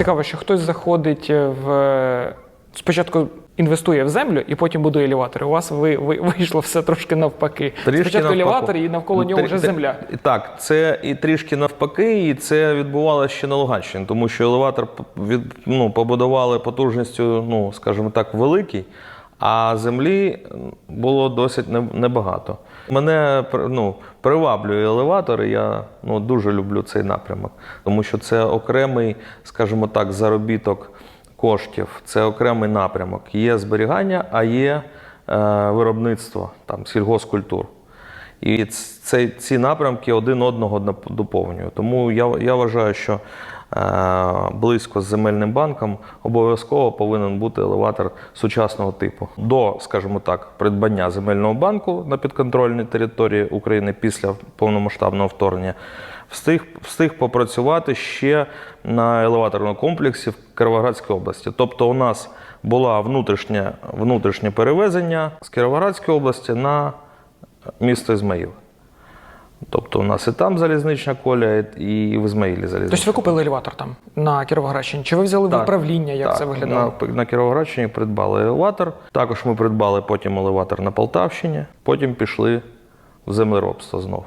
Цікаво, що хтось заходить в спочатку інвестує в землю і потім будує елеватори. У вас ви, ви вийшло все трошки навпаки. Трішки спочатку елеватор і навколо нього Трі- вже земля. Так, це і трішки навпаки, і це відбувалося ще на Луганщині, тому що елеватор від, ну, побудували потужністю, ну, скажімо так, великий, а землі було досить небагато. Мене ну, приваблює елеватор, і я ну, дуже люблю цей напрямок, тому що це окремий, скажімо так, заробіток коштів, це окремий напрямок. Є зберігання, а є е, виробництво там, сільгоспкультур. І ц- цей, ці напрямки один одного доповнюють. Тому я, я вважаю, що е, близько з земельним банком обов'язково повинен бути елеватор сучасного типу. До, скажімо так, придбання земельного банку на підконтрольній території України після повномасштабного вторгнення встиг, встиг попрацювати ще на елеваторному комплексі в Кіровоградській області. Тобто у нас була внутрішнє, внутрішнє перевезення з Кіровоградської області на місто Ізмаїл. Тобто у нас і там залізнична коля, і в Ізмаїлі залізнична. Тобто ви купили елеватор там на Кіровоградщині? Чи ви взяли в управління? Як так, це виглядало? На, на Кіровоградщині придбали елеватор. Також ми придбали потім елеватор на Полтавщині, потім пішли в землеробство знов.